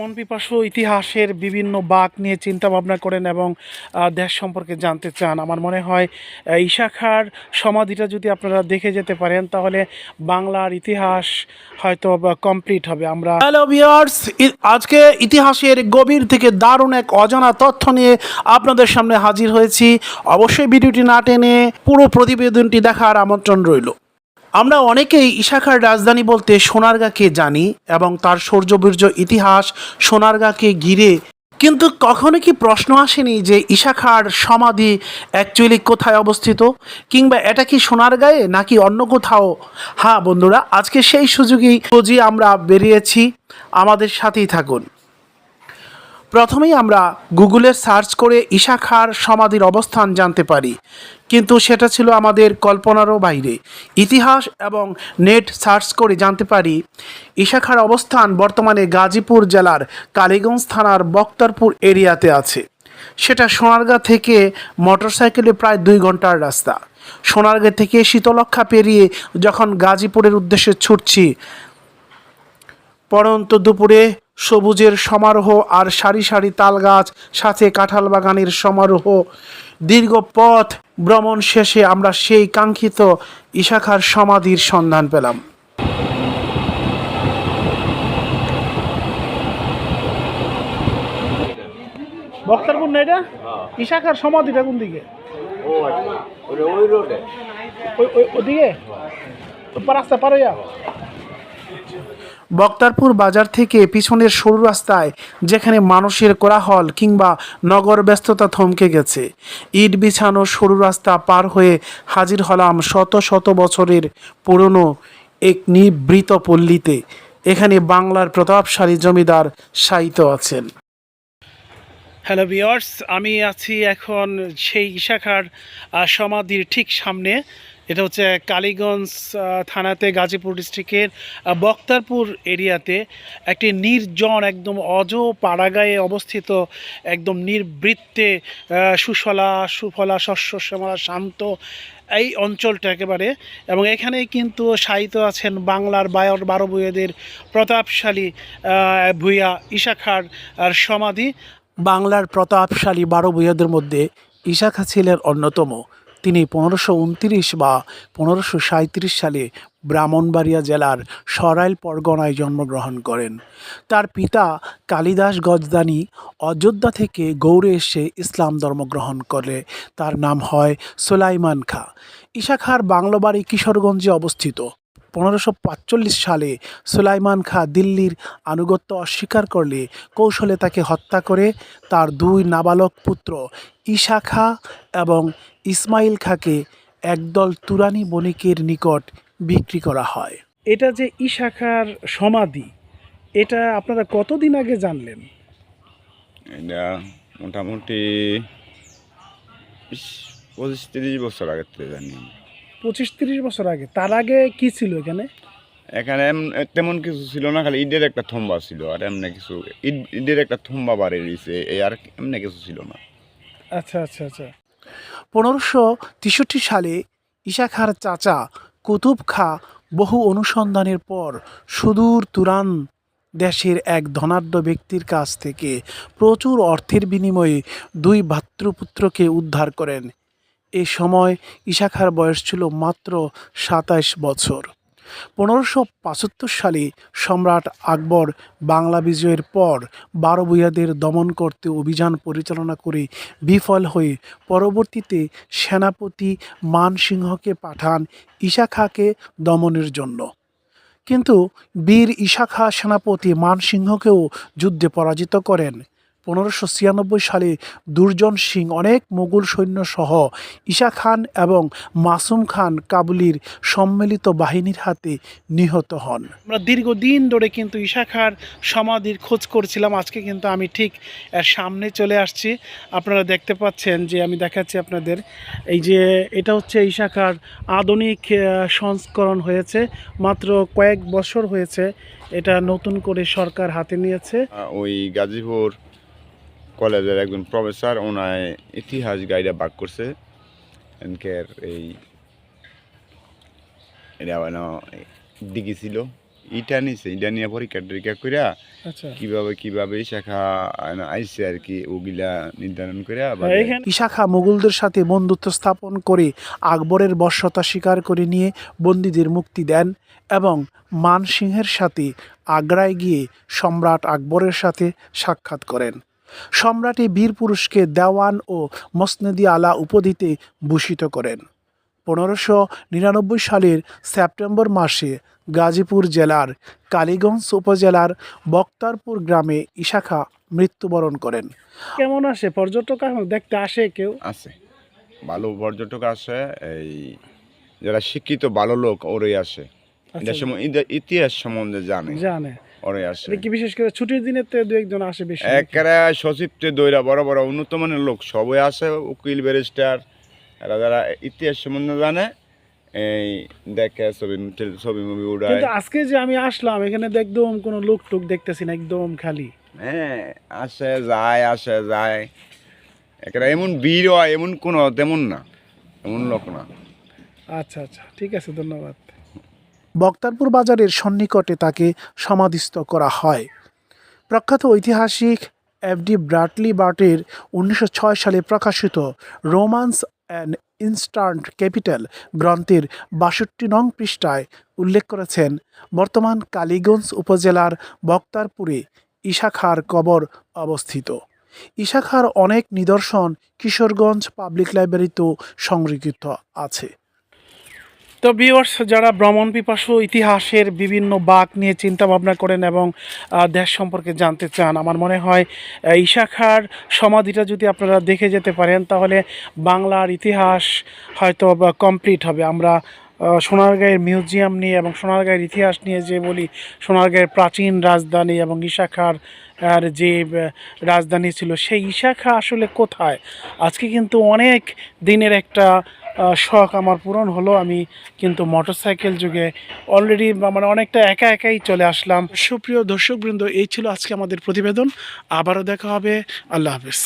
ভ্রমণ পিপাসু ইতিহাসের বিভিন্ন বাক নিয়ে চিন্তা ভাবনা করেন এবং দেশ সম্পর্কে জানতে চান। আমার মনে হয় ঈশাখার সমাধিটা যদি আপনারা দেখে যেতে পারেন, তাহলে বাংলার ইতিহাস হয়তো কমপ্লিট হবে। আমরা হ্যালো ভিউয়ার্স আজকে ইতিহাসের গভীর থেকে দারুণ এক অজানা তথ্য নিয়ে আপনাদের সামনে হাজির হয়েছি। অবশ্যই ভিডিওটি না টেনে পুরো প্রতিবেদনটি দেখার আমন্ত্রণ রইল। আমরা অনেকেই ইশাখার রাজধানী বলতে সোনারগাঁকে জানি এবং তার শৌর্যবীর্য ইতিহাস সোনারগাঁকে ঘিরে। কিন্তু কখনো কি প্রশ্ন আসেনি যে ইশাখার সমাধি অ্যাকচুয়ালি কোথায় অবস্থিত? কিংবা এটা কি সোনারগাঁয়ে নাকি অন্য কোথাও? হ্যাঁ বন্ধুরা, আজকে সেই সুযোগেই খুঁজি আমরা বেরিয়েছি। আমাদের সাথেই থাকুন। প্রথমেই আমরা গুগলে সার্চ করে ঈশাখার সমাধির অবস্থান জানতে পারি। কিন্তু সেটা ছিল আমাদের কল্পনারও বাইরে। ইতিহাস এবং নেট সার্চ করে জানতে পারি ঈশাখার অবস্থান বর্তমানে গাজীপুর জেলার কালীগঞ্জ থানার বক্তারপুর এরিয়াতে আছে। সেটা সোনারগাঁ থেকে মোটরসাইকেলে প্রায় দুই ঘণ্টার রাস্তা। সোনারগাঁ থেকে শীতলক্ষা পেরিয়ে যখন গাজীপুরের উদ্দেশ্যে ছুটছি, পরন্ত দুপুরে সবুজের সমারোহ আর সারি সারি তাল গাছ সাথে কাঁঠাল বাগানের সমারোহ। দীর্ঘ পথ ভ্রমণ শেষে আমরা সেই কাঙ্ক্ষিত ইশাখার সমাধির সন্ধান পেলাম। বক্তারপুর না এটা? ইশাখার সমাধিটা কোন দিকে? ওদিকে? রাস্তা পার বক্তারপুর বাজার থেকে পিছনের সরু রাস্তায়, যেখানে মানুষের কোলাহল কিংবা নগর ব্যস্ততা থমকে গেছে। ইট বিছানো সরু রাস্তা পার হয়ে হাজির হলাম শত শত বছরের পুরনো এক নিবৃত পল্লীতে। এখানে বাংলার প্রতাপশালী জমিদার শায়িত আছেন। হ্যালো ভিওর্স আমি আছি এখন সেই ইশাখার সমাধির ঠিক সামনে। এটা হচ্ছে কালীগঞ্জ থানাতে গাজীপুর ডিস্ট্রিক্টের বক্তারপুর এরিয়াতে একটি নির্জন একদম অজ পাড়াগায়ে অবস্থিত একদম নির্বৃত্তে আহ, সুফলা শস্য শ্যামলা শান্ত এই অঞ্চলটা একেবারে। এবং এখানেই কিন্তু সাহিত্য আছেন বাংলার বায়র বারো ভূঁইয়াদের প্রতাপশালী ভূঁইয়া ইশাখার সমাধি। বাংলার প্রতাপশালী বারো ভূঁইয়াদের মধ্যে ইশাখা ছিলেন অন্যতম। তিনি পনেরোশো উনত্রিশ বা পনেরোশো সাঁত্রিশ সালে ব্রাহ্মণবাড়িয়া জেলার সরাইল পরগনায় জন্মগ্রহণ করেন। তার পিতা কালিদাস গজদানি অযোধ্যা থেকে গৌড়ে এসে ইসলাম ধর্ম গ্রহণ করে। তার নাম হয় সোলাইমান খা। ইশাখার বাংলো বাড়ি কিশোরগঞ্জে অবস্থিত। পনেরোশো পাঁচচল্লিশ সালে সুলাইমান খা দিল্লির আনুগত্য অস্বীকার করলে কৌশলে তাকে হত্যা করে তার দুই নাবালক পুত্র ঈশা খা এবং ইসমাইল খাকে একদল তুরানি বণিকের নিকট বিক্রি করা হয়। এটা যে ঈশাখার সমাধি এটা আপনারা কতদিন আগে জানলেন? এটা মোটামুটি পঁচিশ তিরিশ বছর আগের থেকে জানি পঁচিশ তিরিশ বছর আগে। তার আগে কি ছিল এখানে? এখানে তেমন কিছু ছিল না খালি ঈদের একটা থম্বা ছিল আর এমনি কিছু ঈদ ঈদের একটা থম্বা বাড়ি রয়েছে এই আর এমনি কিছু ছিল না। আচ্ছা আচ্ছা আচ্ছা। পনেরোশো তেষট্টি সালে ঈশা খাঁর চাচা কুতুব খা বহু অনুসন্ধানের পর সুদূর তুরান দেশের এক ধনাঢ্য ব্যক্তির কাছ থেকে প্রচুর অর্থের বিনিময়ে দুই ভাতৃপুত্রকে উদ্ধার করেন। এ সময় ইশাখার বয়স ছিল মাত্র সাতাইশ বছর। পনেরোশো পঁচাত্তর সালে সম্রাট আকবর বাংলা বিজয়ের পর বারো ভূঁইয়াদের দমন করতে অভিযান পরিচালনা করে বিফল হয়ে পরবর্তীতে সেনাপতি মানসিংহকে পাঠান ঈশা খাঁকে দমনের জন্য। কিন্তু বীর ঈশা খাঁ সেনাপতি মানসিংহকেও যুদ্ধে পরাজিত করেন। পনেরোশো ছিয়ানব্বই সালে দুর্জন সিং অনেক মোগল সৈন্য সহ ঈশা খান এবং মাসুম খান কাবুলির সম্মিলিত বাহিনীর হাতে নিহত হন। আমরা দীর্ঘদিন ধরে কিন্তু ঈশা খার সমাধির খোঁজ করছিলাম। আজকে কিন্তু আমি ঠিক এর সামনে চলে আসছি। আপনারা দেখতে পাচ্ছেন যে আমি দেখাচ্ছি আপনাদের। এই যে এটা হচ্ছে ঈশা খার আধুনিক সংস্করণ হয়েছে। মাত্র কয়েক বছর হয়েছে এটা নতুন করে সরকার হাতে নিয়েছে। ওই গাজীপুর কলেজের একজন প্রফেসর ওনায় ইতিহাস গাইডে বাক করছে। এনকের এই এটা দিঘি ছিল। ইটা নিছে ইটা নিয়ে পরীক্ষা টরীক্ষা করিয়া আচ্ছা। কীভাবে কীভাবে এই শাখা আইসে আর কি ওগুলা নির্ধারণ করিয়া আবার এখানে ইশাখা মুঘলদের সাথে বন্ধুত্ব স্থাপন করে আকবরের বর্ষতা স্বীকার করে নিয়ে বন্দীদের মুক্তি দেন এবং মানসিংহের সাথে আগ্রায় গিয়ে সম্রাট আকবরের সাথে সাক্ষাৎ করেন। সম্রাট বীর পুরুষকে দেওয়ান ও মসনেদি আলা উপাধিতে ভূষিত করেন। পনেরোশো নিরানব্বই সালের সেপ্টেম্বর মাসে গাজীপুর জেলার কালীগঞ্জ উপজেলার বক্তারপুর গ্রামে ইশাখা মৃত্যুবরণ করেন। কেমন আসে? পর্যটক এখন দেখতে আসে কেউ? আছে ভালো পর্যটক আসে এই যারা শিক্ষিত ভালো লোক ওরাই আসে। এটা ইতিহাস সম্বন্ধে জানে। জানে। ওরাই আসে। কি বিশেষ করে ছুটির দিনে দু একজন আসে বেশি একেবারে সচিবতে দইরা বড় বড় উন্নত মানের লোক সবাই আসে উকিল ব্যারিস্টার এরা যারা ইতিহাস সম্বন্ধে জানে এই দেখে ছবি ছবি মুভি উড়ায়। কিন্তু আজকে যে আমি আসলাম এখানে তো একদম কোনো লোক টুক দেখতেছি না একদম খালি। হ্যাঁ আসে যায় আসে যায়। একেবারে এমন ভিড় হয় এমন কোনো তেমন না এমন লোক না। আচ্ছা আচ্ছা ঠিক আছে ধন্যবাদ। বক্তারপুর বাজারের সন্নিকটে তাকে সমাধিস্থ করা হয়। প্রখ্যাত ঐতিহাসিক এফডি ব্রাটলি বার্টের উনিশশো ছয় সালে প্রকাশিত রোমান্স অ্যান্ড ইনস্টান্ট ক্যাপিটাল গ্রন্থের বাষট্টি নং পৃষ্ঠায় উল্লেখ করেছেন, বর্তমান কালীগঞ্জ উপজেলার বক্তারপুরে ইশাখার কবর অবস্থিত। ইশাখার অনেক নিদর্শন কিশোরগঞ্জ পাবলিক লাইব্রেরিতেও সংরক্ষিত আছে। তো ভিউয়ার্স যারা ভ্রমণ পিপাসু ইতিহাসের বিভিন্ন বাক নিয়ে চিন্তা ভাবনা করেন এবং দেশ সম্পর্কে জানতে চান আমার মনে হয় আহ, ইশাখার সমাধিটা যদি আপনারা দেখে যেতে পারেন তাহলে বাংলার ইতিহাস হয়তো কমপ্লিট হবে। আমরা সোনারগাঁয়ের মিউজিয়াম নিয়ে এবং সোনারগাঁয়ের ইতিহাস নিয়ে যে বলি সোনারগাঁয়ের প্রাচীন রাজধানী এবং ইশাখার আর যে রাজধানী ছিল সেই ইশাখা আসলে কোথায়? আজকে কিন্তু অনেক দিনের একটা শখ আমার পূরণ হলো। আমি কিন্তু মোটরসাইকেল যুগে অলরেডি মানে অনেকটা একা একাই চলে আসলাম। সুপ্রিয় দর্শকবৃন্দ, এই ছিল আজকে আমাদের প্রতিবেদন। আবারও দেখা হবে। আল্লাহ হাফিজ।